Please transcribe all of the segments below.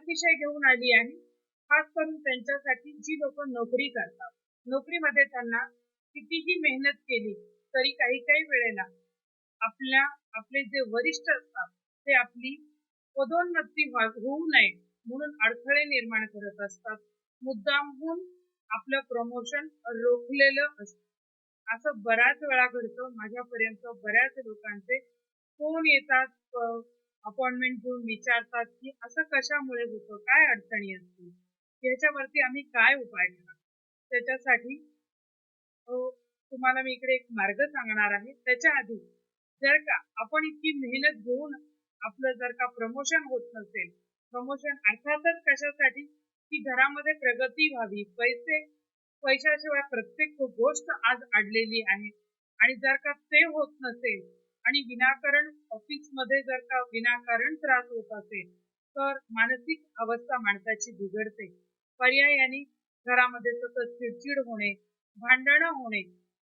हाच विषय घेऊन आली आहे खास करून त्यांच्यासाठी जी लोक नोकरी करतात. नोकरीमध्ये त्यांना कितीही मेहनत केली तरी काही काही वेळेला आपल्या आपले जे वरिष्ठ असतात ते आपली पदोन्नती होऊ नये म्हणून अडथळे निर्माण करत असतात. मुद्दामहून आपलं प्रमोशन रोखलेलं असतं. असं बऱ्याच वेळा घडतं. माझ्यापर्यंत बऱ्याच लोकांचे फोन येतात अपॉइंटमेंट घेऊन विचारतात की असं कशामुळे होतं? काय अडचणी असतील? याच्यावरती आम्ही काय उपाय करा त्याच्यासाठी तुम्हाला मी इकडे एक मार्ग सांगणार आहे. त्याच्या आधी जर का आपण इतकी मेहनत घेऊन आपलं जर का प्रमोशन होत नसेल प्रमोशन अर्थातच कशासाठी? की घरामध्ये प्रगती व्हावी. पैसे पैशाशिवाय प्रत्येक गोष्ट आज अडलेली आहे. आणि जर का ते होत नसेल आणि विनाकारण ऑफिसमध्ये जर का विनाकारण त्रास होत असेल तर मानसिक अवस्था माणसाची बिघडते. पर्यायाने घरामध्ये सतत चिडचिड होणे भांडणं होणे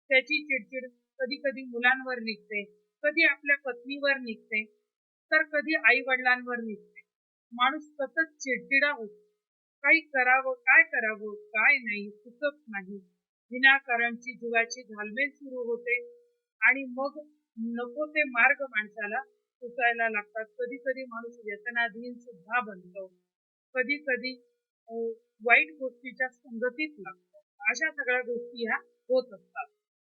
त्याची चिडचिड कधी कधी मुलांवर निघते कधी आपल्या पत्नीवर निघते तर कधी आई वडिलांवर निघते. माणूस सतत चिडचिडा होतो. काही करावं काय करावं काय नाही सुचत नाही. विनाकारणची जीवाची घालमेल सुरू होते आणि मग नको ते मार्ग माणसाला सुचायला लागतात. कधी कधी माणूस व्यसनाधीन सुद्धा बनतो. कधी कधी वाईट गोष्टीच्या संगतीत लागतो. अशा सगळ्या गोष्टी ह्या होत असतात.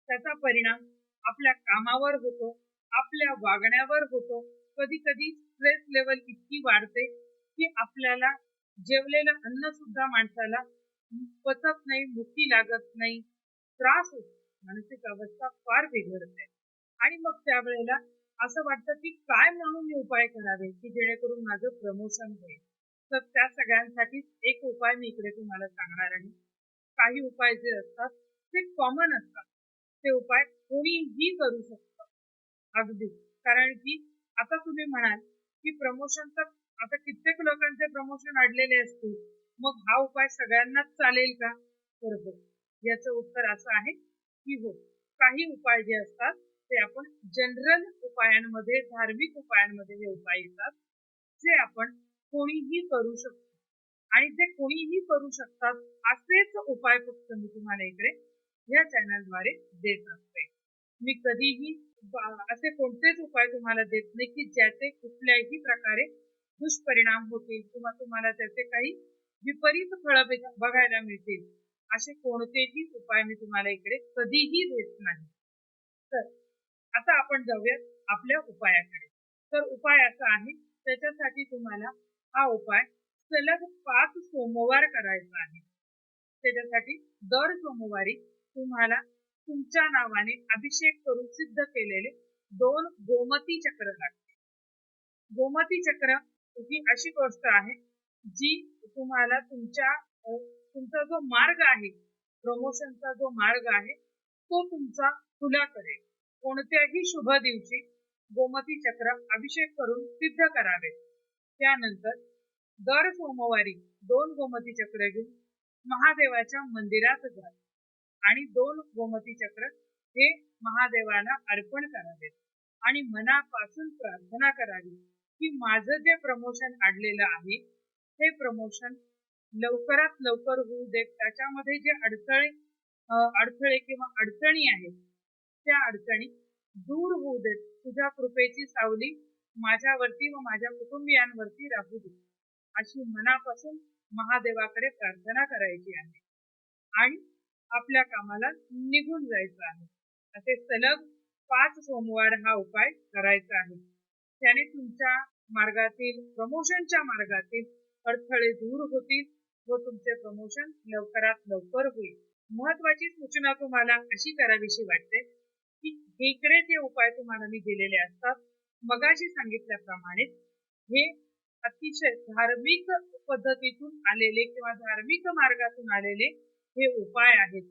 त्याचा परिणाम आपल्या कामावर होतो आपल्या वागण्यावर होतो. कधी कधी स्ट्रेस लेवल इतकी वाढते की आपल्याला जेवलेलं अन्न सुद्धा माणसाला पचत नाही मुठी लागत नाही. त्रास होतो. मानसिक अवस्था फार बिघडते. आणि मग त्यावेळेला असं वाटतं की काय म्हणून मी उपाय करावे की जेणेकरून माझं प्रमोशन होईल. तर त्या सगळ्यांसाठी एक उपाय मी इकडे तुम्हाला सांगणार आहे. काही उपाय जे असतात ते कॉमन असतात. ते उपाय कोणीही करू शकतं. अगदी. कारण की आता तुम्ही म्हणाल की प्रमोशन तर आता कित्येक लोकांचे प्रमोशन अडलेले असतील. मग हा उपाय सगळ्यांनाच चालेल का? बरोबर. याचं उत्तर असं आहे की हो. काही उपाय जे असतात ते आपण जनरल उपायांमध्ये धार्मिक उपायांमध्ये हे उपाय येतात जे आपण कोणीही करू शकतो. आणि जे कोणीही करू शकतात असेच उपाय फक्त मी तुम्हाला इकडे या चॅनलद्वारे देत असते. मी कधीही असे कोणतेच उपाय तुम्हाला देत नाही की ज्याचे कुठल्याही प्रकारे दुष्परिणाम होतील किंवा तुम्हाला त्याचे काही विपरीत फळ बघायला मिळतील असे कोणतेही उपाय मी तुम्हाला इकडे कधीही देत नाही. तर आता आपण जाऊयात आपल्या उपायाकडे. तर उपाय असा आहे त्याच्यासाठी तुम्हाला हा उपाय सलग पाच सोमवार करायचा आहे. त्याच्यासाठी दर सोमवारी तुम्हाला तुमच्या नावाने अभिषेक करून सिद्ध केलेले दोन गोमती चक्र लागते गोमती चक्र ही अशी गोष्ट आहे जी तुम्हाला तुमच्या तुमचा जो मार्ग आहे प्रमोशनचा जो मार्ग आहे तो तुमचा खुला करेल. कोणत्याही शुभ दिवशी गोमती चक्र अभिषेक करून सिद्ध करावे. त्यानंतर दर सोमवारी दोन गोमती चक्र घेऊन महादेवाच्या मंदिरात जा आणि दोन गोमती चक्र हे महादेवाला अर्पण करावेत आणि मनापासून प्रार्थना करावी की माझं जे प्रमोशन आडलेलं आहे हे प्रमोशन लवकरात लवकर होऊ देत. त्याच्यामध्ये जे अडथळे अडथळे किंवा अडचणी आहेत त्या अडचणी दूर होऊ देत. तुझ्या कृपेची सावली माझ्यावरती व माझ्या कुटुंबियांवरती राहू दे. अशी मनापासून महादेवाकडे प्रार्थना करायची आहे. आणि आपल्या कामाला निघून जायचं आहे. असे सलग पाच सोमवार हा उपाय करायचा आहे. त्याने तुमच्या मार्गातील प्रमोशनच्या मार्गातील अडथळे दूर होतील व तुमचे प्रमोशन लवकरात लवकर होईल. महत्वाची सूचना तुम्हाला अशी करावीशी वाटते वेगळे इकडे उपाय तुम्हाला मी दिलेले असतात मगाशी सांगितल्याप्रमाणे हे अतिशय धार्मिक पद्धतीतून आलेले किंवा धार्मिक मार्गातून आलेले हे उपाय आहेत.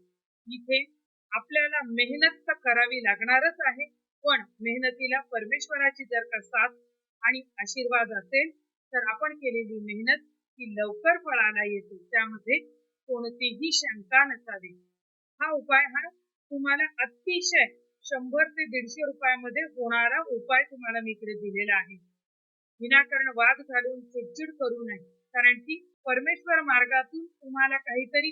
इथे आपल्याला मेहनत तर करावी लागणारच आहे पण मेहनतीला परमेश्वराची जर का साथ आणि आशीर्वाद असेल तर आपण केलेली मेहनत ही लवकर फळाला येते त्यामध्ये कोणतीही शंका नसावी. हा उपाय हा तुम्हाला अतिशय शंभर ते दीडशे रुपयामध्ये होणारा उपाय तुम्हाला मी इकडे दिलेला आहे. विनाकारण वाद घालून चिडचिड करू नये. कारण की परमेश्वर मार्गातून तुम्हाला काहीतरी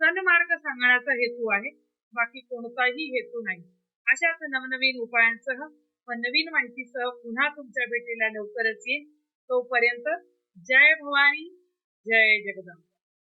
सन्मार्ग सांगण्याचा हेतू आहे. बाकी कोणताही हेतू नाही. अशाच नवनवीन उपायांसह व नवीन माहितीसह पुन्हा तुमच्या भेटीला लवकरच येईल तोपर्यंत जय भवानी जय जगदंबा.